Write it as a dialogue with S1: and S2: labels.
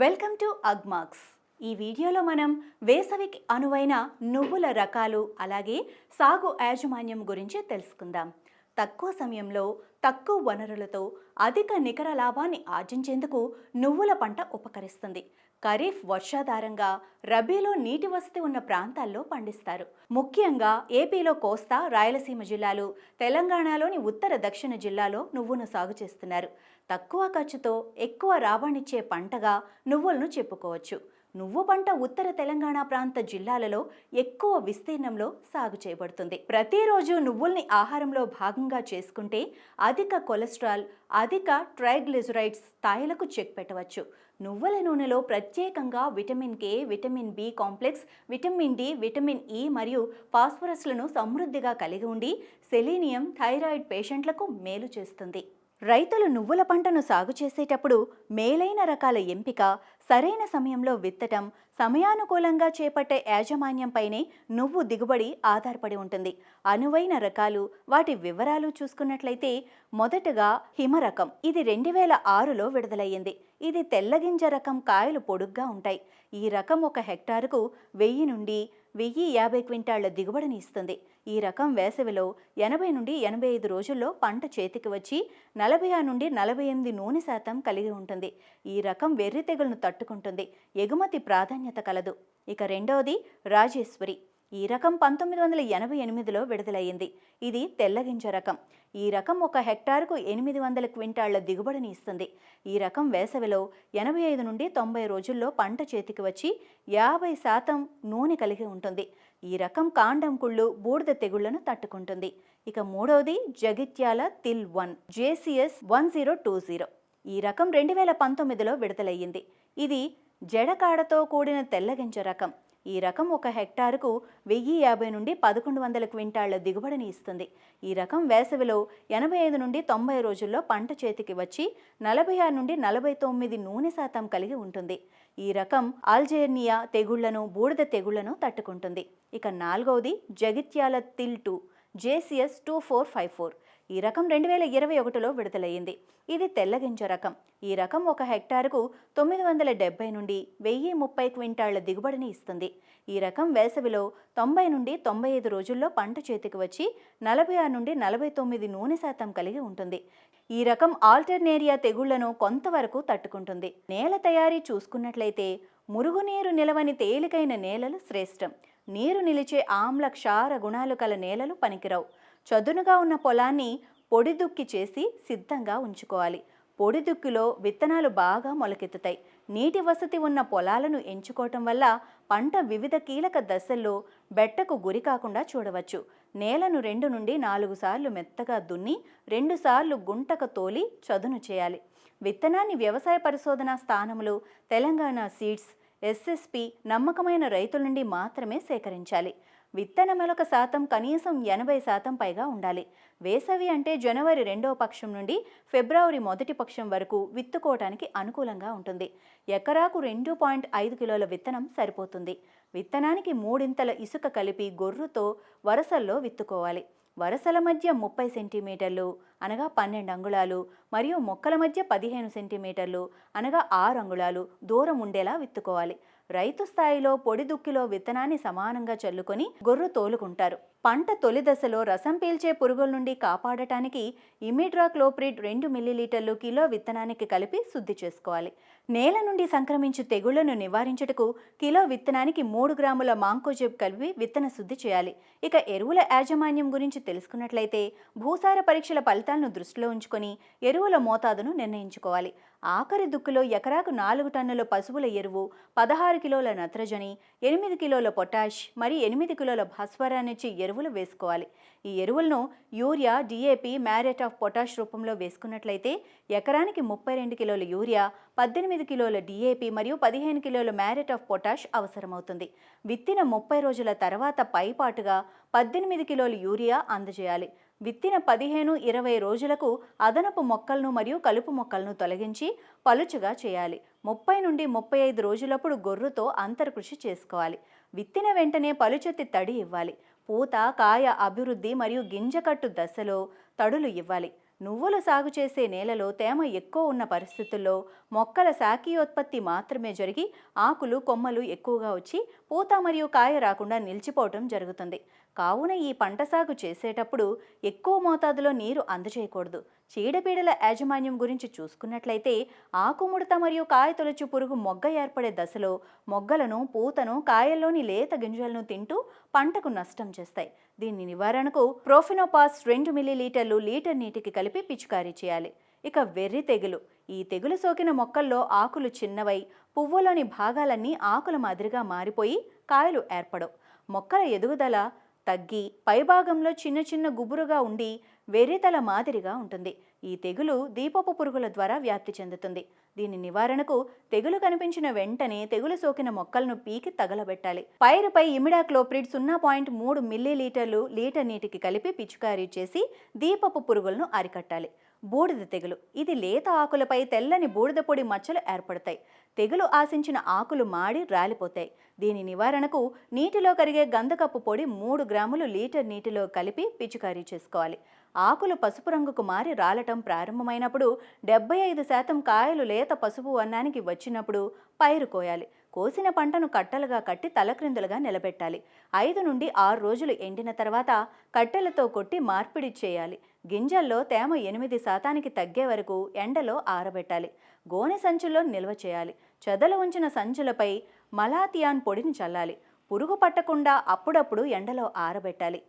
S1: Welcome to అగ్మార్క్స్ ఈ వీడియోలో మనం వేసవికి అనువైన నువ్వుల రకాలు అలాగే సాగు యాజమాన్యం గురించి తెలుసుకుందాం. తక్కువ సమయంలో తక్కువ వనరులతో అధిక నికర లాభాన్ని ఆర్జించేందుకు నువ్వుల పంట ఉపకరిస్తుంది. ఖరీఫ్ వర్షాధారంగా రబీలో నీటి వసతి ఉన్న ప్రాంతాల్లో పండిస్తారు. ముఖ్యంగా ఏపీలో కోస్తా రాయలసీమ జిల్లాలు తెలంగాణలోని ఉత్తర దక్షిణ జిల్లాలో నువ్వును సాగు చేస్తున్నారు. తక్కువ ఖర్చుతో ఎక్కువ రాబడిచ్చే పంటగా నువ్వులను చెప్పుకోవచ్చు. నువ్వు పంట ఉత్తర తెలంగాణ ప్రాంత జిల్లాలలో ఎక్కువ విస్తీర్ణంలో సాగు చేయబడుతుంది. ప్రతిరోజు నువ్వుల్ని ఆహారంలో భాగంగా చేసుకుంటే అధిక కొలెస్ట్రాల్ అధిక ట్రైగ్లిజరైడ్స్ స్థాయిలకు చెక్ పెట్టవచ్చు. నువ్వుల నూనెలో ప్రత్యేకంగా vitamin K vitamin B complex vitamin D vitamin E మరియు ఫాస్ఫరస్లను సమృద్ధిగా కలిగి ఉండి సెలీనియం థైరాయిడ్ పేషెంట్లకు మేలు చేస్తుంది. రైతులు నువ్వుల పంటను సాగు చేసేటప్పుడు మేలైన రకాల ఎంపిక సరైన సమయంలో విత్తటం సమయానుకూలంగా చేపట్టే యాజమాన్యంపైనే నువ్వు దిగుబడి ఆధారపడి ఉంటుంది. అనువైన రకాలు వాటి వివరాలు చూసుకున్నట్లయితే మొదటగా హిమరకం ఇది రెండు వేల ఆరులో విడుదలయ్యింది. ఇది తెల్లగింజ రకం కాయలు పొడుగ్గా ఉంటాయి. ఈ రకం ఒక హెక్టారుకు వెయ్యి నుండి వెయ్యి యాభై క్వింటాళ్ళ దిగుబడిని ఇస్తుంది. ఈ రకం వేసవిలో ఎనభై నుండి ఎనభై ఐదు రోజుల్లో పంట చేతికి వచ్చి నలభై ఆరు నుండి నలభై ఎనిమిది నూనె శాతం కలిగి ఉంటుంది. ఈ రకం వెర్రి తెగులను తట్టుకుంటుంది ఎగుమతి ప్రాధాన్యత కలదు. ఇక రెండవది రాజేశ్వరి. ఈ రకం పంతొమ్మిది వందల ఎనభై ఎనిమిదిలో విడుదలయ్యింది. ఇది తెల్లగింజ రకం. ఈ రకం ఒక హెక్టార్కు ఎనిమిది వందల క్వింటాళ్ళ దిగుబడిని ఇస్తుంది. ఈ రకం వేసవిలో ఎనభై ఐదు నుండి తొంభై రోజుల్లో పంట చేతికి వచ్చి యాభై శాతం నూనె కలిగి ఉంటుంది. ఈ రకం కాండం కుళ్ళు బూడిద తెగుళ్ళను తట్టుకుంటుంది. ఇక మూడవది జగిత్యాల తిల్ one JCS one zero two zero. ఈ రకం రెండు వేల పంతొమ్మిదిలో విడుదలయ్యింది. ఇది జడకాడతో కూడిన తెల్లగింజ రకం. ఈ రకం ఒక హెక్టారుకు వెయ్యి యాభై నుండి పదకొండు వందల క్వింటాళ్ళ దిగుబడిని ఇస్తుంది. ఈ రకం వేసవిలో ఎనభై ఐదు నుండి తొంభై రోజుల్లో పంట చేతికి వచ్చి నలభై ఆరు నుండి నలభై తొమ్మిది నూనె శాతం కలిగి ఉంటుంది. ఈ రకం ఆల్జేర్నియా తెగుళ్ళను బూడిద తెగుళ్ళను తట్టుకుంటుంది. ఇక నాలుగవది జగిత్యాల తిల్ two JCS two four five four. ఈ రకం రెండు వేల ఇరవై ఒకటిలో విడుదలయ్యింది. ఇది తెల్లగింజ రకం. ఈ రకం ఒక హెక్టారుకు తొమ్మిది వందల డెబ్బై నుండి వెయ్యి ముప్పై క్వింటాళ్ళ దిగుబడిని ఇస్తుంది. ఈ రకం వేసవిలో తొంభై నుండి తొంభై ఐదు రోజుల్లో పంట చేతికి వచ్చి నలభై ఆరు నుండి నలభై తొమ్మిది నూనె శాతం కలిగి ఉంటుంది. ఈ రకం ఆల్టర్నేరియా తెగుళ్ళను కొంతవరకు తట్టుకుంటుంది. నేల తయారీ చూసుకున్నట్లయితే మురుగునీరు నిలవని తేలికైన నేలలు శ్రేష్టం. నీరు నిలిచే ఆమ్ల క్షార గుణాలు కల నేలలు పనికిరావు. చదునుగా ఉన్న పొలాన్ని పొడిదుక్కి చేసి సిద్ధంగా ఉంచుకోవాలి. పొడిదుక్కిలో విత్తనాలు బాగా మొలకెత్తుతాయి. నీటి వసతి ఉన్న పొలాలను ఎంచుకోవటం వల్ల పంట వివిధ కీలక దశల్లో బెట్టకు గురి కాకుండా చూడవచ్చు. నేలను రెండు నుండి నాలుగు సార్లు మెత్తగా దున్ని రెండుసార్లు గుంటక తోలి చదును చేయాలి. విత్తనాన్ని వ్యవసాయ పరిశోధన స్థానములు తెలంగాణ సీడ్స్ ఎస్ఎస్పి నమ్మకమైన రైతుల నుండి మాత్రమే సేకరించాలి. విత్తన మెలక శాతం కనీసం ఎనభై శాతం పైగా ఉండాలి. వేసవి అంటే జనవరి రెండవ పక్షం నుండి ఫిబ్రవరి మొదటి పక్షం వరకు విత్తుకోవటానికి అనుకూలంగా ఉంటుంది. ఎకరాకు రెండు పాయింట్ ఐదు కిలోల విత్తనం సరిపోతుంది. విత్తనానికి మూడింతల ఇసుక కలిపి గొర్రుతో వరసల్లో విత్తుకోవాలి. వరసల మధ్య ముప్పై సెంటీమీటర్లు అనగా పన్నెండు అంగుళాలు మరియు మొక్కల మధ్య పదిహేను సెంటీమీటర్లు అనగా ఆరు అంగుళాలు దూరం ఉండేలా విత్తుకోవాలి. రైతు స్థాయిలో పొడి దుక్కిలో విత్తనాన్ని సమానంగా చల్లుకొని గొర్రు తోలుకుంటారు. పంట తొలి దశలో రసం పీల్చే పురుగుల నుండి కాపాడటానికి ఇమిడ్రాక్లోప్రిడ్ రెండు మిల్లీలీటర్లు కిలో విత్తనానికి కలిపి శుద్ధి చేసుకోవాలి. నేల నుండి సంక్రమించు తెగుళ్ళను నివారించుటకు కిలో విత్తనానికి మూడు గ్రాముల మాంకోజెబ్ కలిపి విత్తన శుద్ధి చేయాలి. ఇక ఎరువుల యాజమాన్యం గురించి తెలుసుకున్నట్లయితే భూసార పరీక్షల ఫలితాలను దృష్టిలో ఉంచుకొని ఎరువుల మోతాదును నిర్ణయించుకోవాలి. ఆఖరి దుక్కులో ఎకరాకు నాలుగు టన్నుల పశువుల ఎరువు పదహారు కిలోల నత్రజని ఎనిమిది కిలోల పొటాష్ మరి ఎనిమిది కిలోల భాస్వరాన్నిచ్చి ఎరువులు వేసుకోవాలి. ఈ ఎరువులను urea DAP muriate of potash రూపంలో వేసుకున్నట్లయితే ఎకరానికి ముప్పై రెండు కిలోల యూరియా పద్దెనిమిది కిలోల డిఏపి మరియు పదిహేను కిలోల మ్యారెట్ ఆఫ్ పొటాష్ అవసరమవుతుంది. విత్తిన ముప్పై రోజుల తర్వాత పైపాటుగా పద్దెనిమిది కిలోల యూరియా అందజేయాలి. విత్తిన పదిహేను ఇరవై రోజులకు అదనపు మొక్కలను మరియు కలుపు మొక్కలను తొలగించి పలుచగా చేయాలి. ముప్పై నుండి ముప్పై ఐదు రోజులప్పుడు గొర్రుతో అంతర్కృషి చేసుకోవాలి. విత్తిన వెంటనే పలుచెత్తి తడి ఇవ్వాలి. పూత కాయ అభివృద్ధి మరియు గింజకట్టు దశలో తడులు ఇవ్వాలి. నువ్వులు సాగు చేసే నేలలో తేమ ఎక్కువ ఉన్న పరిస్థితుల్లో మొక్కల శాఖీయోత్పత్తి మాత్రమే జరిగి ఆకులు కొమ్మలు ఎక్కువగా వచ్చి పూత మరియు కాయ రాకుండా నిలిచిపోవటం జరుగుతుంది. కావున ఈ పంట సాగు చేసేటప్పుడు ఎక్కువ మోతాదులో నీరు అందజేయకూడదు. చీడపీడల యాజమాన్యం గురించి చూసుకున్నట్లయితే ఆకుముడత మరియు కాయ తొలచు పురుగు మొగ్గ ఏర్పడే దశలో మొగ్గలను పూతను కాయల్లోని లేత గింజలను తింటూ పంటకు నష్టం చేస్తాయి. దీని నివారణకు ప్రోఫినోపాస్ రెండు మిల్లీలీటర్లు లీటర్ నీటికి కలిపి పిచికారీ చేయాలి. ఇక వెర్రి తెగులు. ఈ తెగులు సోకిన మొక్కల్లో ఆకులు చిన్నవై పువ్వులోని భాగాలన్నీ ఆకుల మాదిరిగా మారిపోయి కాయలు ఏర్పడవు. మొక్కల ఎదుగుదల తగ్గి పైభాగంలో చిన్న చిన్న గుబురుగా ఉండి వెర్రితల మాదిరిగా ఉంటుంది. ఈ తెగులు దీపపు పురుగుల ద్వారా వ్యాప్తి చెందుతుంది. దీని నివారణకు తెగులు కనిపించిన వెంటనే తెగులు సోకిన మొక్కలను పీకి తగలబెట్టాలి. పైరుపై ఇమిడాక్లోప్రిడ్ సున్నా పాయింట్ మూడు మిల్లీలీటర్లు లీటర్ నీటికి కలిపి పిచికారీ చేసి దీపపు పురుగులను అరికట్టాలి. బూడిద తెగులు. ఇది లేత ఆకులపై తెల్లని బూడిద పొడి మచ్చలు ఏర్పడతాయి. తెగులు ఆశించిన ఆకులు మాడి రాలిపోతాయి. దీని నివారణకు నీటిలో కరిగే గంధకప్పు పొడి మూడు గ్రాములు లీటర్ నీటిలో కలిపి పిచికారీ చేసుకోవాలి. ఆకులు పసుపు రంగుకు మారి రాలటం ప్రారంభమైనప్పుడు డెబ్బై ఐదు శాతం కాయలు లేత పసుపు వర్ణానికి వచ్చినప్పుడు పైరు కోయాలి. కోసిన పంటను కట్టలుగా కట్టి తలక్రిందులుగా నిలబెట్టాలి. ఐదు నుండి ఆరు రోజులు ఎండిన తర్వాత కట్టెలతో కొట్టి మార్పిడి చేయాలి. గింజల్లో తేమ ఎనిమిది శాతానికి తగ్గే వరకు ఎండలో ఆరబెట్టాలి. గోనె సంచుల్లో నిల్వ చేయాలి. చెదలు ఉంచిన సంచులపై మలాతియాన్ పొడిని చల్లాలి. పురుగు పట్టకుండా అప్పుడప్పుడు ఎండలో ఆరబెట్టాలి.